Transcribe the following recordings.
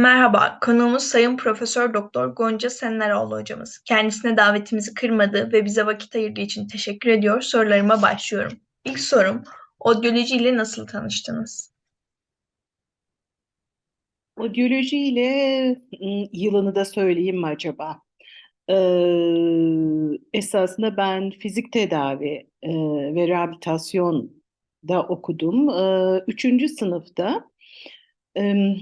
Merhaba, konuğumuz Sayın Profesör Doktor Gonca Senleroğlu hocamız. Kendisine davetimizi kırmadığı ve bize vakit ayırdığı için teşekkür ediyor. Sorularıma başlıyorum. İlk sorum, odyoloji ile nasıl tanıştınız? Odyoloji ile ım, yılını da söyleyeyim mi acaba? Ee, esasında ben fizik tedavi e, ve rehabilitasyonda okudum. Ee, üçüncü sınıfta em,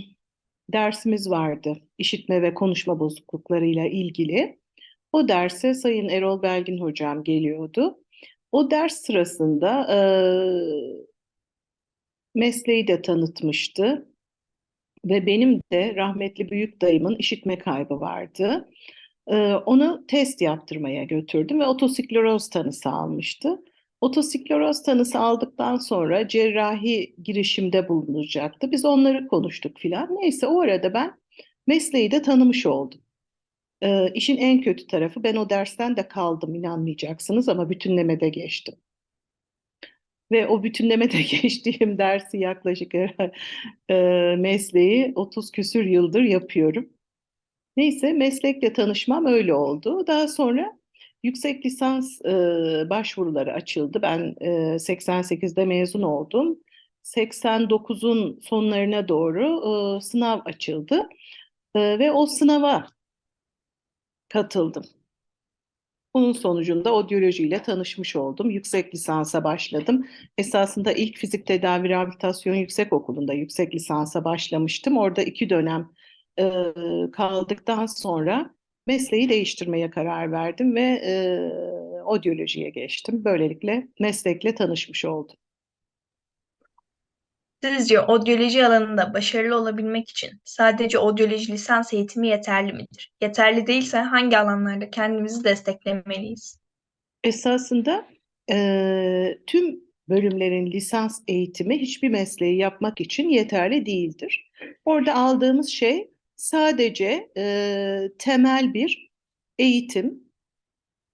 dersimiz vardı. İşitme ve konuşma bozukluklarıyla ilgili. O derse Sayın Erol Belgin hocam geliyordu. O ders sırasında e, mesleği de tanıtmıştı. Ve benim de rahmetli büyük dayımın işitme kaybı vardı. Ee, onu test yaptırmaya götürdüm ve otosikleroz tanısı almıştı. Otosikleroz tanısı aldıktan sonra cerrahi girişimde bulunacaktı. Biz onları konuştuk filan. Neyse o arada ben mesleği de tanımış oldum. Ee, işin en kötü tarafı ben o dersten de kaldım inanmayacaksınız ama bütünlemede geçtim. Ve o bütünlemede geçtiğim dersi yaklaşık e, mesleği 30 küsür yıldır yapıyorum. Neyse meslekle tanışmam öyle oldu. Daha sonra yüksek lisans e, başvuruları açıldı. Ben e, 88'de mezun oldum. 89'un sonlarına doğru e, sınav açıldı. E, ve o sınava katıldım. Bunun sonucunda odyolojiyle tanışmış oldum. Yüksek lisansa başladım. Esasında ilk fizik tedavi rehabilitasyon yüksek okulunda yüksek lisansa başlamıştım. Orada iki dönem e, kaldıktan sonra mesleği değiştirmeye karar verdim ve e, odyolojiye geçtim. Böylelikle meslekle tanışmış oldum. Sizce odyoloji alanında başarılı olabilmek için sadece odyoloji lisans eğitimi yeterli midir? Yeterli değilse hangi alanlarda kendimizi desteklemeliyiz? Esasında e, tüm bölümlerin lisans eğitimi hiçbir mesleği yapmak için yeterli değildir. Orada aldığımız şey sadece e, temel bir eğitim.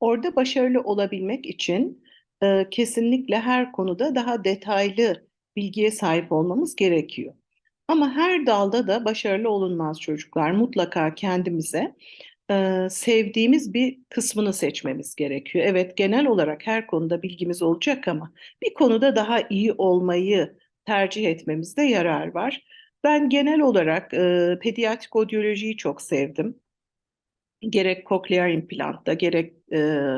Orada başarılı olabilmek için e, kesinlikle her konuda daha detaylı bilgiye sahip olmamız gerekiyor. Ama her dalda da başarılı olunmaz çocuklar. Mutlaka kendimize e, sevdiğimiz bir kısmını seçmemiz gerekiyor. Evet, genel olarak her konuda bilgimiz olacak ama bir konuda daha iyi olmayı tercih etmemizde yarar var. Ben genel olarak e, pediatrik odyolojiyi çok sevdim. Gerek kokleer implantta, gerek e,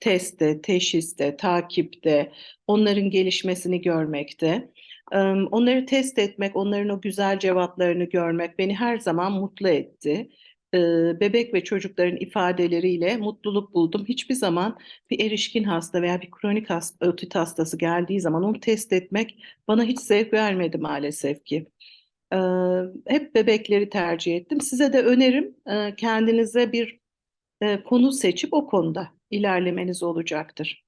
testte, teşhiste, takipte, onların gelişmesini görmekte. E, onları test etmek, onların o güzel cevaplarını görmek beni her zaman mutlu etti. E, bebek ve çocukların ifadeleriyle mutluluk buldum. Hiçbir zaman bir erişkin hasta veya bir kronik hasta, otit hastası geldiği zaman onu test etmek bana hiç zevk vermedi maalesef ki. E, hep bebekleri tercih ettim. Size de önerim e, kendinize bir e, konu seçip o konuda ilerlemeniz olacaktır.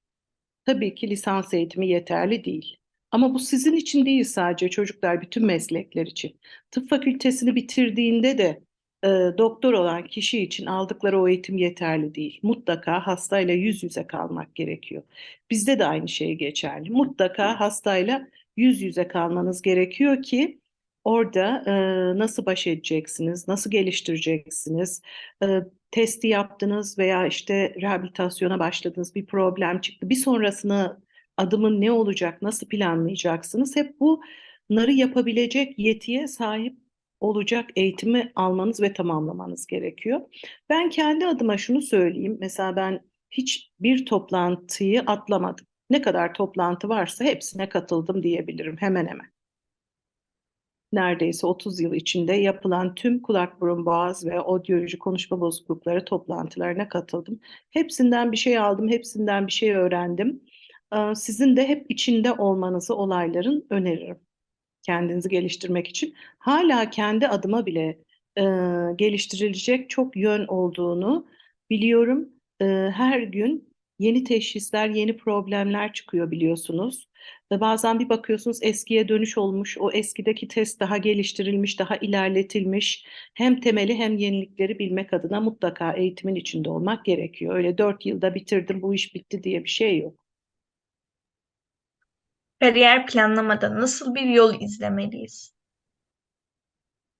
Tabii ki lisans eğitimi yeterli değil. Ama bu sizin için değil sadece çocuklar, bütün meslekler için. Tıp fakültesini bitirdiğinde de e, doktor olan kişi için aldıkları o eğitim yeterli değil. Mutlaka hastayla yüz yüze kalmak gerekiyor. Bizde de aynı şey geçerli. Mutlaka hastayla yüz yüze kalmanız gerekiyor ki orada e, nasıl baş edeceksiniz, nasıl geliştireceksiniz, e, testi yaptınız veya işte rehabilitasyona başladınız, bir problem çıktı. Bir sonrasını adımın ne olacak, nasıl planlayacaksınız? Hep bunları yapabilecek yetiye sahip olacak eğitimi almanız ve tamamlamanız gerekiyor. Ben kendi adıma şunu söyleyeyim. Mesela ben hiç bir toplantıyı atlamadım. Ne kadar toplantı varsa hepsine katıldım diyebilirim hemen hemen. Neredeyse 30 yıl içinde yapılan tüm kulak burun boğaz ve odyoloji konuşma bozuklukları toplantılarına katıldım. Hepsinden bir şey aldım, hepsinden bir şey öğrendim. Sizin de hep içinde olmanızı olayların öneririm kendinizi geliştirmek için. Hala kendi adıma bile e, geliştirilecek çok yön olduğunu biliyorum. E, her gün yeni teşhisler, yeni problemler çıkıyor biliyorsunuz. Ve bazen bir bakıyorsunuz eskiye dönüş olmuş, o eskideki test daha geliştirilmiş, daha ilerletilmiş. Hem temeli hem yenilikleri bilmek adına mutlaka eğitimin içinde olmak gerekiyor. Öyle dört yılda bitirdim, bu iş bitti diye bir şey yok. Kariyer planlamada nasıl bir yol izlemeliyiz?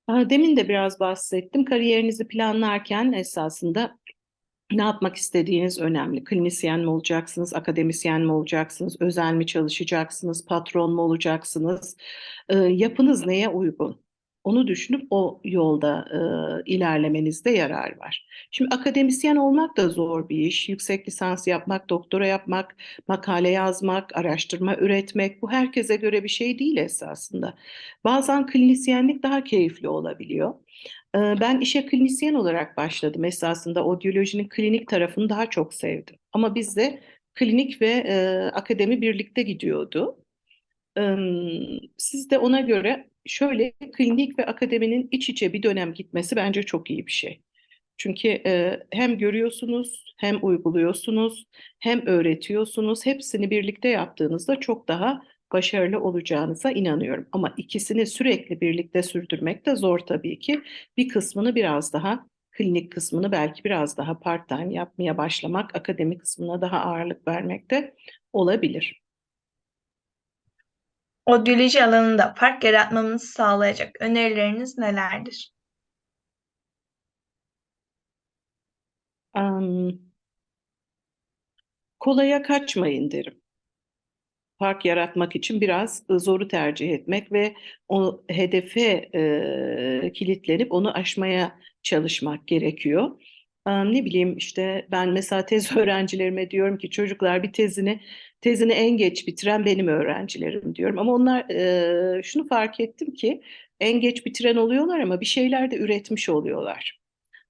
Demin de biraz bahsettim. Kariyerinizi planlarken esasında ne yapmak istediğiniz önemli. Klinisyen mi olacaksınız, akademisyen mi olacaksınız, özel mi çalışacaksınız, patron mu olacaksınız? Ee, yapınız neye uygun? Onu düşünüp o yolda e, ilerlemenizde yarar var. Şimdi akademisyen olmak da zor bir iş. Yüksek lisans yapmak, doktora yapmak, makale yazmak, araştırma üretmek bu herkese göre bir şey değil esasında. Bazen klinisyenlik daha keyifli olabiliyor. Ben işe klinisyen olarak başladım. Esasında odyolojinin klinik tarafını daha çok sevdim. Ama bizde klinik ve e, akademi birlikte gidiyordu. Ee, Siz de ona göre şöyle klinik ve akademinin iç içe bir dönem gitmesi bence çok iyi bir şey. Çünkü e, hem görüyorsunuz, hem uyguluyorsunuz, hem öğretiyorsunuz. Hepsini birlikte yaptığınızda çok daha başarılı olacağınıza inanıyorum. Ama ikisini sürekli birlikte sürdürmek de zor tabii ki. Bir kısmını biraz daha klinik kısmını belki biraz daha part-time yapmaya başlamak, akademik kısmına daha ağırlık vermek de olabilir. Odyoloji alanında fark yaratmamızı sağlayacak önerileriniz nelerdir? Am, kolaya kaçmayın derim. Fark yaratmak için biraz zoru tercih etmek ve o hedefe e, kilitlenip onu aşmaya çalışmak gerekiyor. Ne bileyim işte ben mesela tez öğrencilerime diyorum ki çocuklar bir tezini tezini en geç bitiren benim öğrencilerim diyorum. Ama onlar e, şunu fark ettim ki en geç bitiren oluyorlar ama bir şeyler de üretmiş oluyorlar.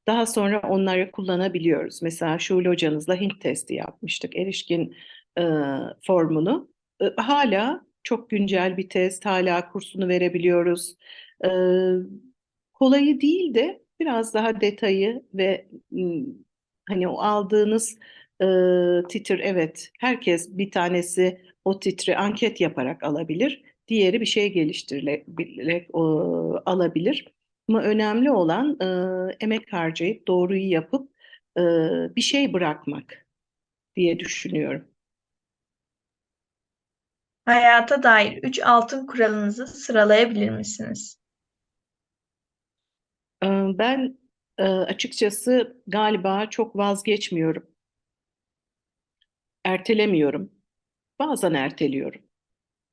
Daha sonra onları kullanabiliyoruz. Mesela Şule hocanızla Hint testi yapmıştık. Erişkin e, formunu. E, hala çok güncel bir test. Hala kursunu verebiliyoruz. E, kolayı değil de biraz daha detayı ve hani o aldığınız e, titir evet herkes bir tanesi o titri anket yaparak alabilir. Diğeri bir şey geliştirilerek o, alabilir. Ama önemli olan e, emek harcayıp doğruyu yapıp e, bir şey bırakmak diye düşünüyorum. Hayata dair üç altın kuralınızı sıralayabilir misiniz? E, ben e, açıkçası galiba çok vazgeçmiyorum, ertelemiyorum. Bazen erteliyorum.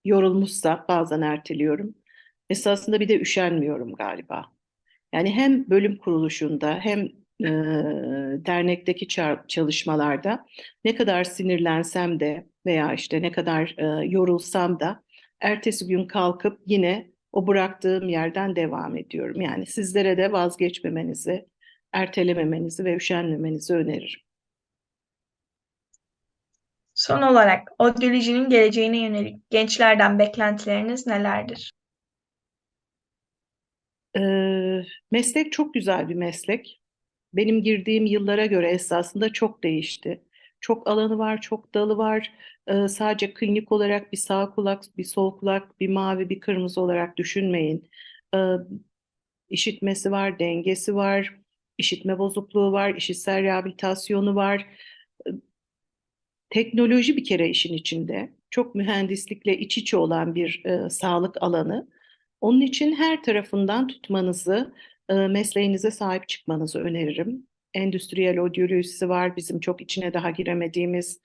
Yorulmuşsa bazen erteliyorum. Esasında bir de üşenmiyorum galiba. Yani hem bölüm kuruluşunda hem e, dernekteki ça- çalışmalarda ne kadar sinirlensem de veya işte ne kadar e, yorulsam da ertesi gün kalkıp yine o bıraktığım yerden devam ediyorum. Yani sizlere de vazgeçmemenizi, ertelememenizi ve üşenmemenizi öneririm. Son olarak odyolojinin geleceğine yönelik gençlerden beklentileriniz nelerdir? Ee, meslek çok güzel bir meslek. Benim girdiğim yıllara göre esasında çok değişti. Çok alanı var, çok dalı var. Ee, sadece klinik olarak bir sağ kulak, bir sol kulak, bir mavi, bir kırmızı olarak düşünmeyin. Ee, işitmesi var, dengesi var, işitme bozukluğu var, işitsel rehabilitasyonu var. Ee, teknoloji bir kere işin içinde. Çok mühendislikle iç içe olan bir e, sağlık alanı. Onun için her tarafından tutmanızı, e, mesleğinize sahip çıkmanızı öneririm. Endüstriyel odyolojisi var, bizim çok içine daha giremediğimiz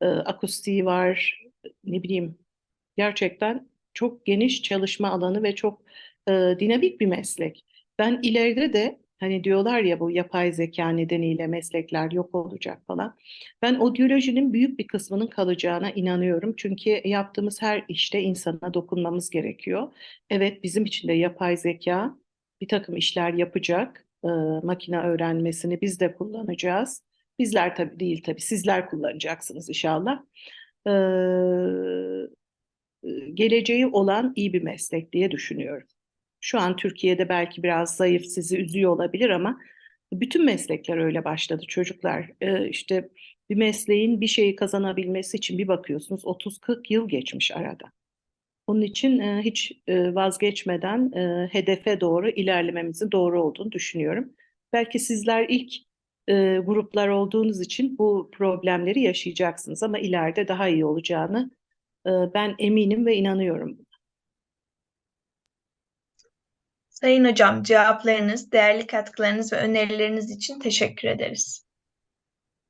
e, akustiği var, ne bileyim gerçekten çok geniş çalışma alanı ve çok e, dinamik bir meslek. Ben ileride de hani diyorlar ya bu yapay zeka nedeniyle meslekler yok olacak falan. Ben odyolojinin büyük bir kısmının kalacağına inanıyorum. Çünkü yaptığımız her işte insana dokunmamız gerekiyor. Evet bizim için de yapay zeka bir takım işler yapacak. Ee, makine öğrenmesini biz de kullanacağız. Bizler tabii değil tabii sizler kullanacaksınız inşallah. Ee, geleceği olan iyi bir meslek diye düşünüyorum. Şu an Türkiye'de belki biraz zayıf sizi üzüyor olabilir ama bütün meslekler öyle başladı çocuklar. Ee, işte bir mesleğin bir şeyi kazanabilmesi için bir bakıyorsunuz 30-40 yıl geçmiş arada. Onun için e, hiç e, vazgeçmeden e, hedefe doğru ilerlememizin doğru olduğunu düşünüyorum. Belki sizler ilk e, gruplar olduğunuz için bu problemleri yaşayacaksınız ama ileride daha iyi olacağını e, ben eminim ve inanıyorum. Sayın Hocam, cevaplarınız, değerli katkılarınız ve önerileriniz için teşekkür ederiz.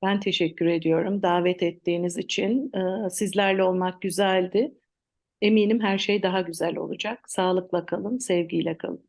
Ben teşekkür ediyorum davet ettiğiniz için. Ee, Sizlerle olmak güzeldi. Eminim her şey daha güzel olacak. Sağlıkla kalın, sevgiyle kalın.